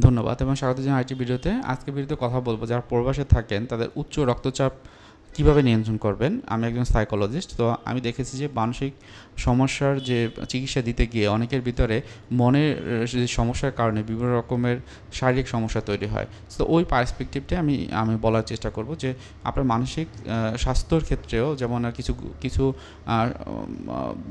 ধন্যবাদ এবং স্বাগত জানাই আইটি ভিডিওতে। আজকে ভিডিওতে কথা বলব, যারা প্রবাসে থাকেন, তাদের উচ্চ রক্তচাপ কীভাবে নিয়ন্ত্রণ করবেন? আমি একজন সাইকোলজিস্ট তো আমি দেখেছি যে মানসিক সমস্যার যে চিকিৎসা দিতে গিয়ে অনেকের ভিতরে মনের যে সমস্যার কারণে বিভিন্ন রকমের শারীরিক সমস্যা তৈরি হয়। তো ওই পার্সপেক্টিভটা আমি আমি বলার চেষ্টা করব যে আপনার মানসিক স্বাস্থ্যর ক্ষেত্রেও যেমন কিছু কিছু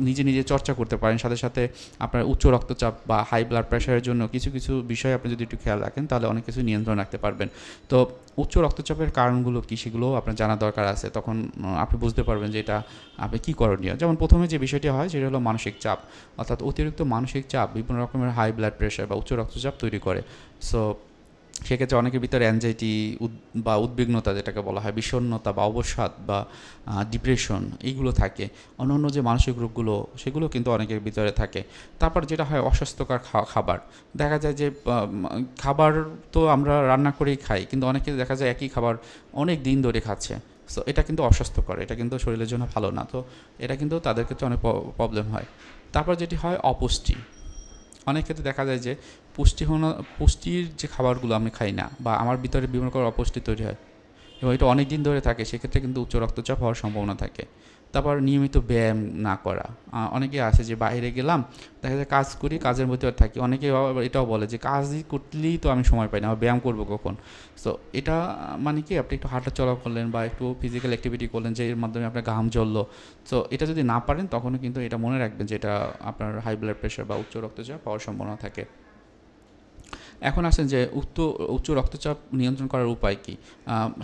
নিজে নিজে চর্চা করতে পারেন, সাথে সাথে আপনার উচ্চ রক্তচাপ বা হাই ব্লাড প্রেশারের জন্য কিছু কিছু বিষয় আপনি যদি একটু খেয়াল রাখেন, তাহলে অনেক কিছু নিয়ন্ত্রণ রাখতে পারবেন। তো উচ্চ রক্তচাপের কারণগুলো কী সেগুলো আপনার জানা দরকার আছে, তখন আপনি বুঝতে পারবেন যে এটা আপনি কী করণীয়। যেমন প্রথমে যে বিষয়টি হয়, সেটা হলো মানসিক চাপ। অর্থাৎ অতিরিক্ত মানসিক চাপ বিভিন্ন রকমের হাই ব্লাড প্রেশার বা উচ্চ রক্তচাপ তৈরি করে। সো সেক্ষেত্রে অনেকের ভিতরে অ্যাংজাইটি বা উদ্বিগ্নতা, যেটাকে বলা হয়, বিষণ্ণতা বা অবসাদ বা ডিপ্রেশন এইগুলো থাকে। অন্য অন্য যে মানসিক রোগগুলো, সেগুলো কিন্তু অনেকের ভিতরে থাকে। তারপর যেটা হয়, অস্বাস্থ্যকর খাবার। দেখা যায় যে খাবার তো আমরা রান্না করেই খাই, কিন্তু অনেকে দেখা যায় একই খাবার অনেক দিন ধরে খাচ্ছে। সো এটা কিন্তু অস্বাস্থ্যকর, এটা কিন্তু শরীরের জন্য ভালো না। তো এটা কিন্তু তাদের ক্ষেত্রে অনেক প্রবলেম হয়। তারপর যেটি হয় অপুষ্টি। অনেক ক্ষেত্রে দেখা যায় যে পুষ্টিহীন পুষ্টির যে খাবারগুলো আমি খাই না বা আমার ভিতরে বিভিন্ন রকম অপুষ্টি তৈরি হয় এবং এটা অনেক দিন ধরে থাকে, সেক্ষেত্রে কিন্তু উচ্চ রক্তচাপ হওয়ার সম্ভাবনা থাকে। তারপর নিয়মিত ব্যায়াম না করা। অনেকে আছে যে বাইরে গেলাম, দেখা যায় কাজ করি, কাজের মধ্যে থাকি। অনেকে এটাও বলে যে কাজই করলেই তো আমি সময় পাই না ব্যায়াম করব কখন? সো এটা মানে কি আপনি একটু হাঁটা চলা করলেন বা একটু ফিজিক্যাল অ্যাক্টিভিটি করলেন যে এর মাধ্যমে আপনার ঘাম জ্বললো। সো এটা যদি না পারেন, তখনও কিন্তু এটা মনে রাখবেন যে এটা আপনার হাই ব্লাড প্রেশার বা উচ্চ রক্তচাপ পাওয়ার সম্ভাবনা থাকে। এখন আসেন যে উচ্চ উচ্চ রক্তচাপ নিয়ন্ত্রণ করার উপায় কি?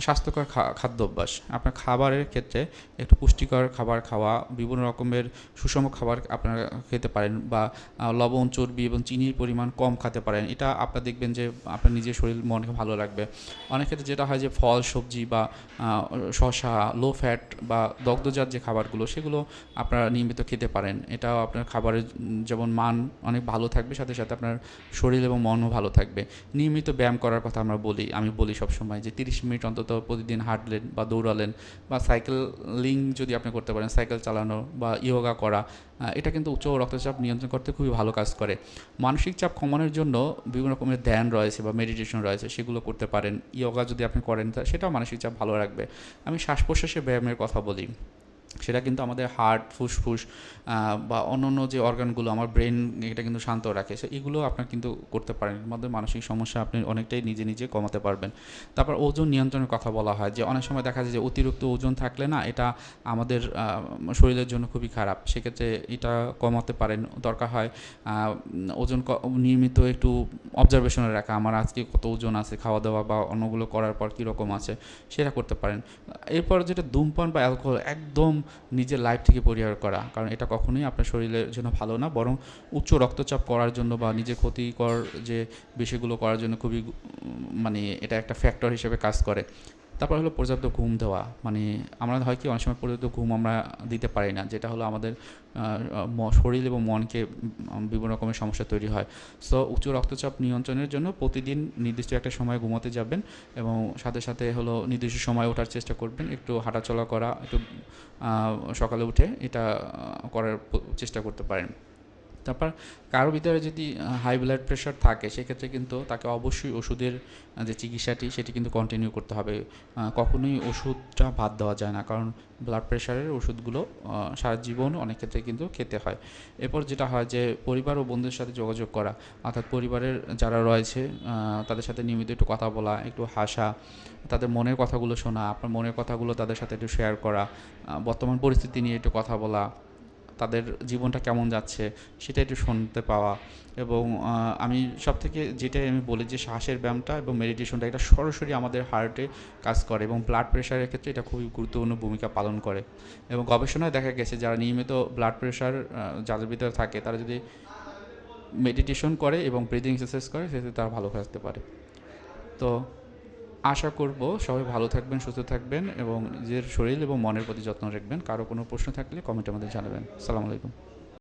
স্বাস্থ্যকর খা- খাদ্য অভ্যাস আপনার খাবারের ক্ষেত্রে একটু পুষ্টিকর খাবার খাওয়া, বিভিন্ন রকমের সুষম খাবার আপনারা খেতে পারেন বা লবণ, চর্বি এবং চিনির পরিমাণ কম খেতে পারেন। এটা আপনার দেখবেন যে আপনার নিজের শরীর, মনকে ভালো লাগবে অনেক ক্ষেত্রে যেটা হয় যে ফল, সবজি বা শসা লো ফ্যাট বা দগ্ধজাত যে খাবারগুলো, সেগুলো আপনারা নিয়মিত খেতে পারেন। এটাও আপনার খাবারের যেমন মান অনেক ভালো থাকবে, সাথে সাথে আপনার শরীর এবং মনও ভালো থাকবে। নিয়মিত ব্যায়াম করার কথা আমরা বলি, আমি বলি সবসময় যে তিরিশ মিনিট অন্তত প্রতিদিন হাঁটলেন বা দৌড়ালেন বা সাইকেলিং যদি আপনি করতে পারেন, সাইকেল চালানো বা ইয়োগা করা এটা কিন্তু উচ্চ রক্তচাপ নিয়ন্ত্রণ করতে খুবই ভালো কাজ করে। মানসিক চাপ কমানোর জন্য বিভিন্ন রকমের ধ্যান রয়েছে বা মেডিটেশন রয়েছে, সেগুলো করতে পারেন। ইয়োগা যদি আপনি করেন সেটাও মানসিক চাপ ভালো রাখবে। আমি শ্বাস প্রশ্বাসের ব্যায়ামের কথা বলি। সেটা কিন্তু আমাদের হার্ট, ফুসফুস বা অন্য অন্য যে অর্গানগুলো আমার ব্রেন এটা কিন্তু শান্ত রাখে। সো এগুলো আপনার কিন্তু করতে পারেন। এর মধ্যে মানসিক সমস্যা আপনি অনেকটাই নিজে নিজে কমাতে পারবেন। তারপর ওজন নিয়ন্ত্রণের কথা বলা হয় যে, অনেক সময় দেখা যায় যে, অতিরিক্ত ওজন থাকলে না, এটা আমাদের শরীরের জন্য খুবই খারাপ। সেক্ষেত্রে এটা কমাতে পারেন। দরকার হয় ওজন নিয়মিত একটু অবজারভেশনে রাখা। আমার আজকে কত ওজন আছে খাওয়া দাওয়া বা অন্যগুলো করার পর কীরকম আছে, সেটা করতে পারেন। এরপর যেটা ধূমপান বা অ্যালকোহল একদম নিজের লাইফ থেকে পরিহার করা। কারণ এটা কখনোই আপনার শরীরের জন্য ভালো না, বরং উচ্চ রক্তচাপ করার জন্য বা নিজের ক্ষতিকর যে বিষয়গুলো করার জন্য খুবই মানে এটা একটা ফ্যাক্টর হিসেবে কাজ করে। তারপর হলো পর্যাপ্ত ঘুম দেওয়া। মানে আমরা হয় কি, অনেক সময় পর্যাপ্ত ঘুম আমরা দিতে পারি না, যেটা হলো আমাদের শরীর এবং মনকে বিভিন্ন রকমের সমস্যা তৈরি হয়। সো উচ্চ রক্তচাপ নিয়ন্ত্রণের জন্য প্রতিদিন নির্দিষ্ট একটা সময় ঘুমোতে যাবেন এবং সাথে সাথে হলো নির্দিষ্ট সময় ওঠার চেষ্টা করবেন, একটু হাঁটাচলা করা, একটু সকালে উঠে এটা করার চেষ্টা করতে পারেন। তারপর কারও ভিতরে যদি হাই ব্লাড প্রেশার থাকে, সেক্ষেত্রে কিন্তু তাকে অবশ্যই ওষুধের যে চিকিৎসাটি, সেটি কিন্তু কন্টিনিউ করতে হবে। কখনোই ওষুধটা বাদ দেওয়া যায় না, কারণ ব্লাড প্রেশারের ওষুধগুলো সারা জীবন অনেক ক্ষেত্রে কিন্তু খেতে হয়। এরপর যেটা হয় যে, পরিবার ও বন্ধুদের সাথে যোগাযোগ করা, অর্থাৎ পরিবারের যারা রয়েছে তাদের সাথে নিয়মিত একটু কথা বলা, একটু হাসা, তাদের মনের কথাগুলো শোনা, আপনার মনের কথাগুলো তাদের সাথে একটু শেয়ার করা বর্তমান পরিস্থিতি নিয়ে একটু কথা বলা তাদের জীবনটা কেমন যাচ্ছে, সেটা একটু শুনতে পাওয়া। এবং আমি সব থেকে যেটাই আমি বলি যে শ্বাসের ব্যায়ামটা এবং মেডিটেশনটা এটা সরাসরি আমাদের হার্টে কাজ করে এবং ব্লাড প্রেশারের ক্ষেত্রে এটা খুবই গুরুত্বপূর্ণ ভূমিকা পালন করে। এবং গবেষণায় দেখা গেছে যারা নিয়মিত ব্লাড প্রেশার যাদের ভিতরে থাকে, তারা যদি মেডিটেশন করে এবং ব্রিদিং এক্সারসাইজ করে, সেক্ষেত্রে তারা ভালো থাকতে পারে। তো আশা করব সবাই ভালো থাকবেন, সুস্থ থাকবেন এবং নিজের শরীর এবং মনের প্রতি যত্ন রাখবেন। কারও কোনো প্রশ্ন থাকলে কমেন্টের মধ্যে জানাবেন। সালাম আলাইকুম।